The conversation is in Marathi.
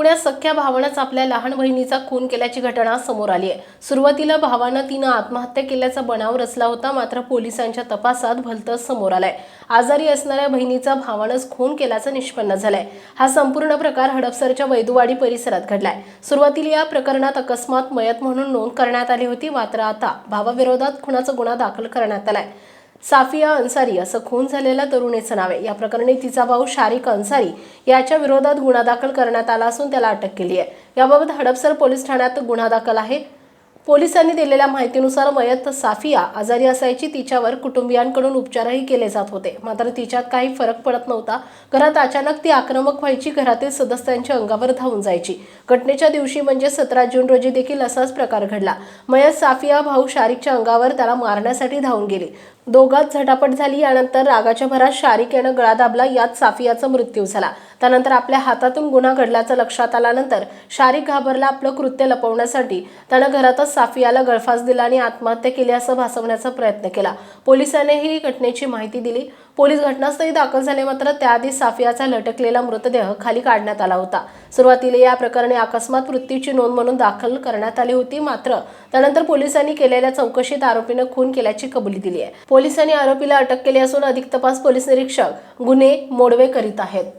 पुण्यात सख्या भावानंच आपल्या लहान बहिणीचा खून केल्याची घटना समोर आली आहे. सुरुवातीला भावानं तिनं आत्महत्या केल्याचा बनाव रचला होता मात्र पोलिसांच्या तपासात भलतं समोर आलाय. आजारी असणाऱ्या बहिणीचा भावानंच खून केल्याचं निष्पन्न झालंय. हा संपूर्ण प्रकार हडपसरच्या वैदुवाडी परिसरात घडलाय. सुरुवातीला या प्रकरणात अकस्मात मयत म्हणून नोंद करण्यात आली होती मात्र आता भावाविरोधात खुनाचा गुन्हा दाखल करण्यात आलाय. साफिया अन्सारी असं खून झालेल्या तरुणीचं नाव आहे. या प्रकरणी तिचा भाऊ शारिक अन्सारी याच्या विरोधात गुन्हा दाखल करण्यात आला असून त्याला अटक केली आहे. याबाबत हडपसर पोलीस ठाण्यात गुन्हा दाखल आहे. पोलिसांनी दिलेल्या माहितीनुसार मयत साफिया आजारी असायची. तिच्यावर कुटुंबियांकडून उपचारही केले जात होते. मात्र तिच्यात काही फरक पडत नव्हता. घरात अचानक ती आक्रमक व्हायची. घरातील सदस्यांच्या अंगावर धावून जायची. घटनेच्या दिवशी म्हणजे सतरा जून रोजी देखील असाच प्रकार घडला. मयत साफिया भाऊ शारिकच्या अंगावर त्याला मारण्यासाठी धावून गेली. दोघात झटापट झाली. यानंतर रागाच्या भरात शारिक यानं गळा दाबला. यात साफियाचा मृत्यू झाला. त्यानंतर आपल्या हातातून गुन्हा घडल्याचं लक्षात आल्यानंतर शारिक घाबरला. आपलं कृत्य लपवण्यासाठी त्यानं घरातच साफियाला गळफास दिला आणि आत्महत्या केली असं भासवण्याचा प्रयत्न केला. पोलिसांनीही घटनेची माहिती दिली. पोलीस घटनास्थळी दाखल झाले मात्र त्याआधी साफियाचा लटकलेला मृतदेह खाली काढण्यात आला होता. सुरुवातीला या प्रकरणी अकस्मात मृत्यूची नोंद म्हणून दाखल करण्यात आली होती. मात्र त्यानंतर पोलिसांनी केलेल्या चौकशीत आरोपीनं खून केल्याची कबुली दिली आहे पोलिसांनी आरोपीला अटक केली असून अधिक तपास पोलीस निरीक्षक गुन्हे मोडवे करीत आहेत.